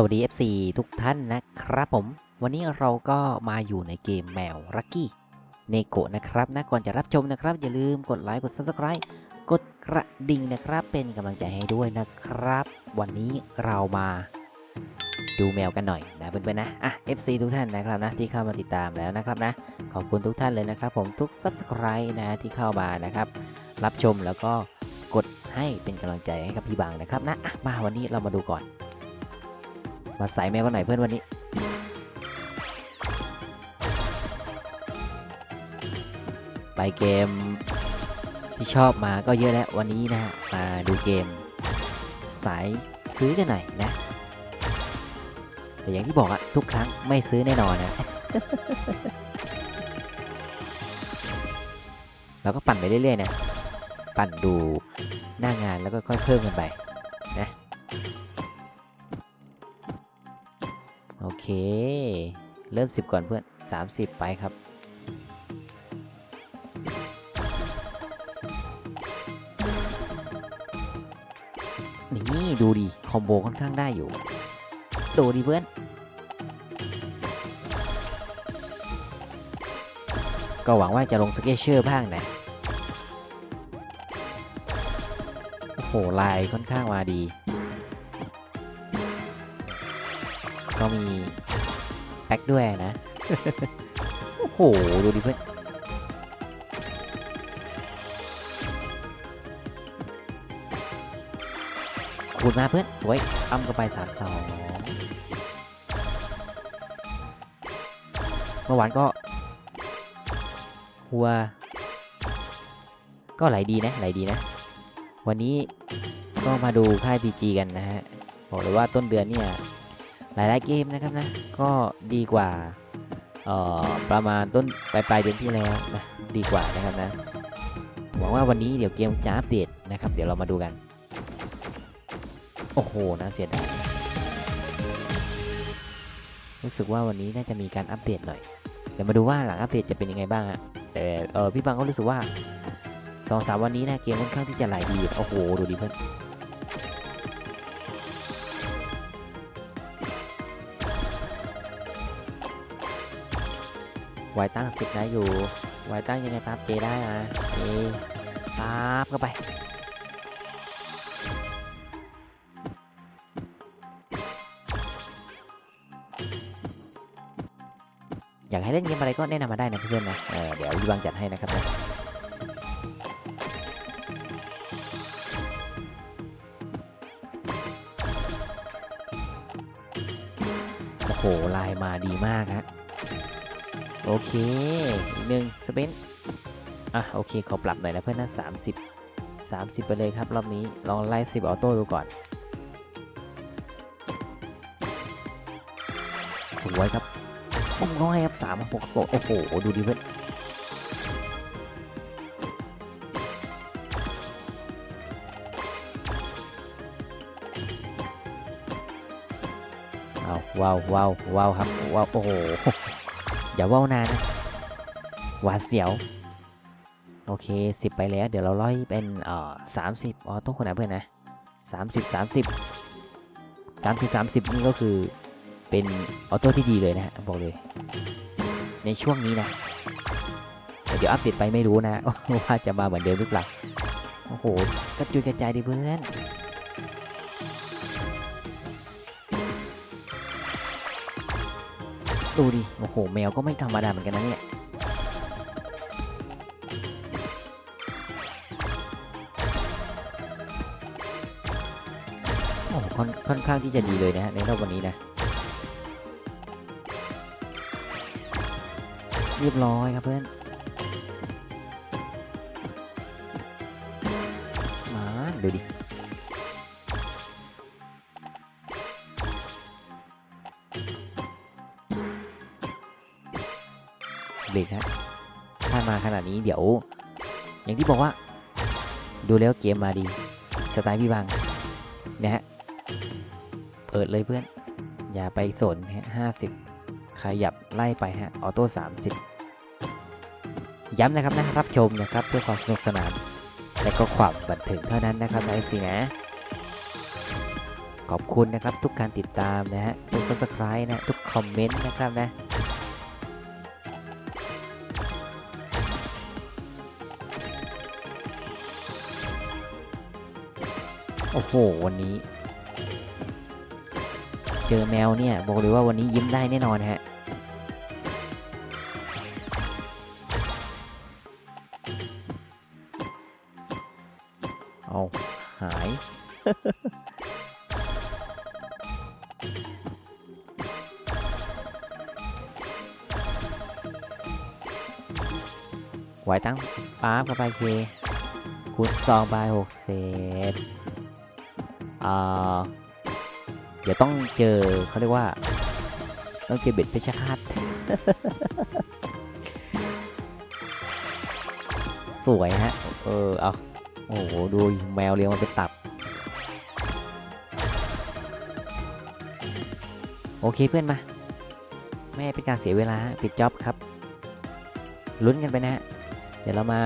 สวัสดี FC ทุกท่านนะครับผม วันนี้เราก็มาอยู่ในเกมแมวรักกี้เนโกะนะครับนะก่อนจะรับชมนะครับ อย่าลืมกดไลค์กด Subscribe กดกระดิ่งนะครับ เป็นกำลังใจให้ด้วยนะครับ วันนี้เรามาดูแมวกันหน่อยนะเพื่อนๆนะอะ FC ทุกท่านนะครับนะที่เข้ามาติดตามแล้วนะครับนะขอบคุณทุกท่านเลยนะครับ ผมทุก Subscribe นะที่เข้ามานะครับ รับชมแล้วก็กดให้เป็นกำลังใจให้กับพี่บางนะครับนะอะมาวันนี้เรามาดูก่อน มาใส่แมวกันหน่อยเพื่อนวันนี้ ไปเกมที่ชอบมาก็เยอะแล้ววันนี้นะฮะมาดูเกม สายซื้อกันหน่อยนะ แต่อย่างที่บอกอะทุกครั้งไม่ซื้อแน่นอนนะเราก็ปั่นไปเรื่อยๆนะ ปั่นดูหน้างานแล้วก็ค่อยเพิ่มกันไปนะ อเค เริ่ม 10 ก่อนเพื่อน 30 ไปครับ นี่ดูดิ คอมโบค่อนข้างได้อยู่ ดูดิเพื่อน ก็หวังว่าจะลงสเกเชอร์บ้างนะโอ้โหลายค่อนข้างมาดี ก็มีแพ็กด้วยนะ โอ้โห ดูดิเพื่อนขูดมาเพื่อน สวยอ้ำก็ไปสามสองเมื่อวานก็ หัว ก็ไหลดีนะ ไหลดีนะ วันนี้ก็มาดูค่าย PG กันนะฮะ บอกเลยว่าต้นเดือนเนี่ย หลายๆเกมนะครับนะ ก็ดีกว่าเอ่อประมาณต้นปลายปลายเดือนที่แล้วนะดีกว่านะครับนะหวังว่าวันนี้เดี๋ยวเกมจะอัปเดตนะครับ เดี๋ยวเรามาดูกัน โอ้โหนะเสียดายรู้สึกว่าวันนี้น่าจะมีการอัปเดตหน่อยเดี๋ยวมาดูว่าหลังอัปเดตจะเป็นยังไงบ้างอะแต่เออพี่บังก็รู้สึกว่าสองสามวันนี้นะเกมค่อนข้างที่จะไหลดีโอ้โหดูดิเพื่อน ไวตั้งสิบได้อยู่ ไวตั้งยังไงปั๊บเจได้นะเจปั๊บเข้าไปอยากให้เล่นเกมอะไรก็แนะนำมาได้นะเพื่อนๆนะเเดี๋ยวพี่บางจัดให้นะครับนะโอ้โหลายมาดีมากฮะ โอเค อีกหนึ่งสเปนอะ โอเค ขอปรับหน่อยนะเพื่อนนะ30 30ไปเลยครับ รอบนี้ ลองไล่10ออโต้ดูก่อน สวยครับโอ้โหให้ครับ3 6โโอ้โห ดูดิเพื่อนเอาว้าวว้าวว้าวครับว้าวโอ้โห อย่าว่านานนะหวาดเสียว โอเค 10 ไปแล้ว เดี๋ยวเราร้อยเป็นเอ่อ30ออต้คนไหนเพื่อนนะ30 30 30 30นี่ก็คือเป็นออโต้ที่ดีเลยนะฮะบอกเลย ในช่วงนี้นะ เดี๋ยวอัปเดตไปไม่รู้นะว่าจะมาเหมือนเดิมหรือเปล่าโอ้โหกระจุยกระจายดิเพื่อน ดูดิ โอ้โห แมวก็ไม่ธรรมดาเหมือนกันนะเนี่ย โอ้โหค่อนค่อนข้างที่จะดีเลยนะฮะในรอบวันนี้นะ เรียบร้อยครับเพื่อน มาดูดิ เบรกฮะถ้ามาขนาดนี้เดี๋ยว อย่างที่บอกว่า ดูแล้วเกมมาดี สไตล์พี่บังนะฮะเปิดเลยเพื่อน อย่าไปสนฮะห้าสิบขยับไล่ไปฮะออโต้สามสิบย้ำนะครับนะรับชมนะครับเพื่อความสนุกสนาน และก็ความบันเทิงเท่านั้นนะครับไอซีนะ ขอบคุณนะครับทุกการติดตามนะฮะทุก subscribe นะทุกคอมเมนต์นะครับนะ โอ้โห วันนี้ เจอแมวเนี่ย บอกเลยว่าวันนี้ยิ้มได้แน่นอนฮะเอาหาย ไหวตั้งป๊าบกับไปเคคูณสองไปหกเศษ เดี๋ยวต้องเจอเขาเรียกว่า ต้องเจอเบ็ดเพชรฆาตสวยฮะ เออ เอาโอ้โห ดูแมวเลี้ยงมันเป็นตับ โอเคเพื่อนมา ไม่เป็นการเสียเวลา ปิดจ็อบครับ ลุ้นกันไปนะฮะ เดี๋ยวเรามา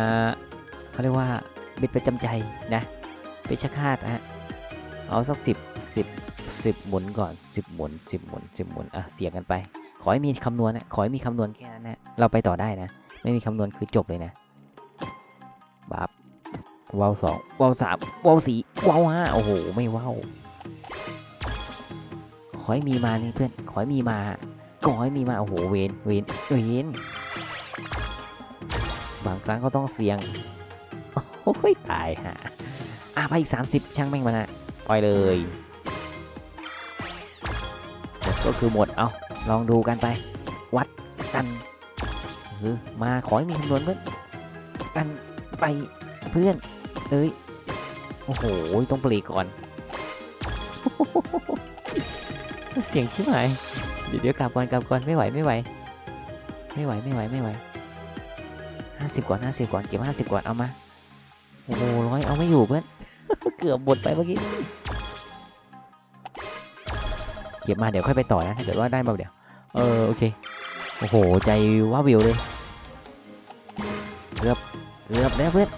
เขาเรียกว่าบิดประจำใจนะ เปชคาดฮะ เอาสักสิบสิบสิบหมุนก่อนสิบหมุนสิบหมุนสิบหมุนอะเสียงกันไป ขอให้มีคำนวณนะขอให้มีคำนวณแค่นั้นนะเราไปต่อได้นะ ไม่มีคำนวณคือจบเลยนะบับวาวสองวาวสามวาวสี่วาวห้าโอ้โหไม่ว้าวขอให้มีมานี่เพื่อนขอให้มีมาขอให้มีมาโอ้โหเวนเวนเวนบางครั้งก็ต้องเสี่ยงโอ้ยตายฮะอะไปอีก 30 ช่างแม่งมันนะ ปล่อยเลยหมดก็คือหมดเอาลองดูกันไป วัดกันเออมาขอให้มีคำนวณเพื่อนกันไปเพื่อนเอ้ยโอ้โหต้องปลีกก่อนเสียงชิบหายเดี๋ยวเดี๋ยวกลับก่อนกลับก่อนไม่ไหวไม่ไหว ไม่ไหวไม่ไหวไม่ไหวห้าสิบก่อนห้าสิบก่อนเก็บห้าสิบก่อนเอามาโอ้โหร้อยเอาไม่อยู่เพื่อน เกือบหมดไปเมื่อกี้เก็บมาเดี๋ยวค่อยไปต่อนะถ้าเกิดว่าได้มาเดี๋ยวเออโอเคโอ้โหใจว่าวิวเลยเกือบเกือบแล้วเพื่อน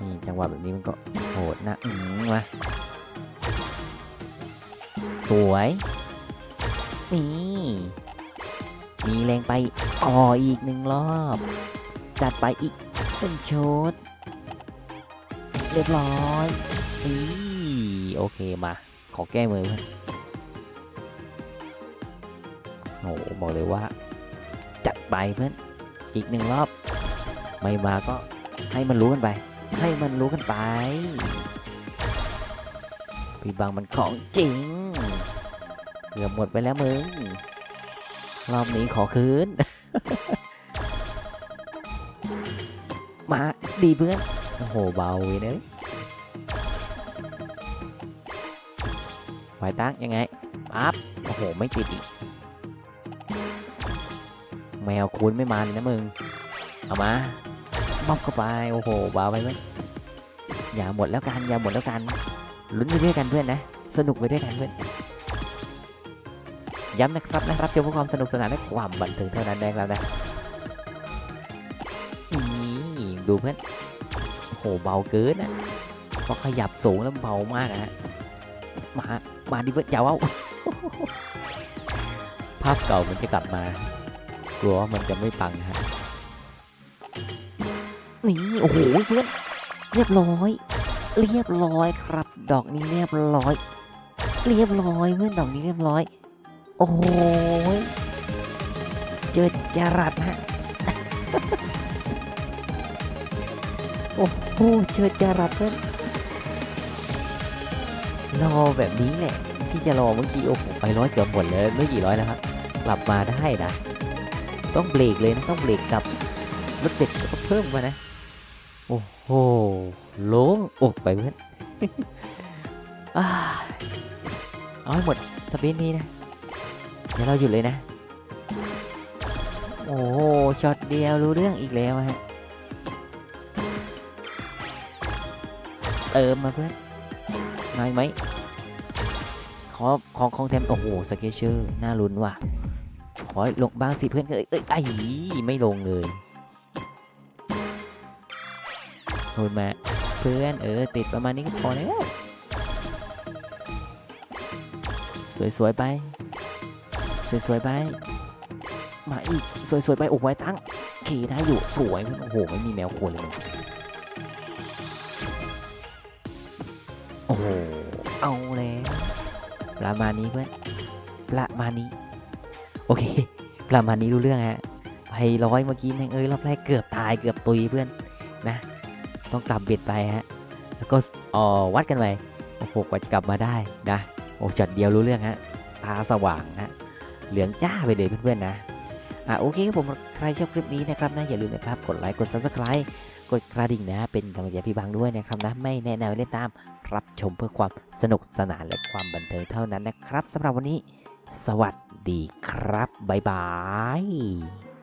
นี่จังหวะแบบนี้มันก็โหดนะอืมมาสวยนี่ มีแรงไปต่ออีกหนึ่งรอบ จัดไปอีกเป็นชดเรียบร้อยอีโอเคมา ขอแก้มือเพื่อนโอ้โหบอกเลยว่า จัดไปเพื่อนอีกหนึ่งรอบ ไม่มาก็ให้มันรู้กันไป ให้มันรู้กันไปพี่บางมันของจริงเกือบหมดไปแล้วมึง รอบนี้ขอคืน มาดีเพื่อน โอ้โห เบาเลยนะไฟตั้งยังไงปั๊บโอ้โห ไม่ติดอีก แมวคูณไม่มาเลยนะมึง เอามาม็อบเข้าไป โอ้โหเบาไปเพื่อนอย่าหมดแล้วกัน อย่าหมดแล้วกัน ลุ้นไปด้วยกันเพื่อนนะ สนุกไปด้วยกันเพื่อน ย้ำนะครับนะครับชมเพื่อความสนุกสนานและความบันเทิงเท่านั้นเองแล้วนะนี่ดูเพื่อนโอ้โหเบาเกินอะพอขยับสูงแล้วเบามากอะฮะมามาดิเพื่อนอย่าเอาภาพเก่ามันจะกลับมากลัวว่ามันจะไม่ปังนะฮะนี่โอ้โหเพื่อนเรียบร้อย เรียบร้อยครับ ดอกนี้เรียบร้อย เรียบร้อยเพื่อนดอกนี้เรียบร้อย โอ้โหยเจอจรัสฮะ โอ้โหเจอจรัสเพื่อนรอแบบนี้แหละที่จะรอเมื่อกี้โอ้โหไปร้อยเกือบหมดเลยไม่กี่ร้อยแล้วครับกลับมาได้นะต้องเบรกเลยนะต้องเบรกกลับรถเด็กก็เพิ่มมานะ โอ้โหโล่งอกไปเพื่อนเอาให้หมดสปินนี้นะ เดี๋ยวเราหยุดเลยนะ โอ้โหช็อตเดียวรู้เรื่องอีกแล้วฮะ เติมมาเพื่อนมาอีกไหมขอของของแถมโอ้โหสเกเชอร์น่าลุ้นว่ะ ขอหลงบ้างสิเพื่อนเอ้ยเอ้ยไอ้ไม่ลงเลยพูดมาเพื่อนเออติดประมาณนี้ก็พอแล้ว สวย ๆ ไป สวยๆไป มาอีก สวยๆไปอ้โหไว้ตั้งขี่ได้อยู่สวยโอ้โหไม่มีแมวควรเลยโอ้โหเอาแล้วประมาณนี้เพื่อนประมาณนี้ โอเค ประมาณนี้รู้เรื่องฮะไปร้อยเมื่อกี้แม่งเอ้ยรอบแรกเกือบตายเกือบตุยเพื่อนนะ ต้องกลับเบ็ดไปฮะแล้วก็อ๋อวัดกันไปโอ้โหกว่าจะกลับมาได้นะโอ้จัดเดียวรู้เรื่องฮะตาสว่างฮะ เหลืองจ้าไปเลยเพื่อนๆนะอะโอเคครับผมใครชอบคลิปนี้นะครับนะอย่าลืมนะครับกดไลค์กด subscribe กดกระดิ่งนะเป็นกำลังใจพี่บังด้วยนะครับนะไม่แนะนำเล่นตามรับชมเพื่อความสนุกสนานและความบันเทิงเท่านั้นนะครับสำหรับวันนี้ สวัสดีครับบ๊ายบาย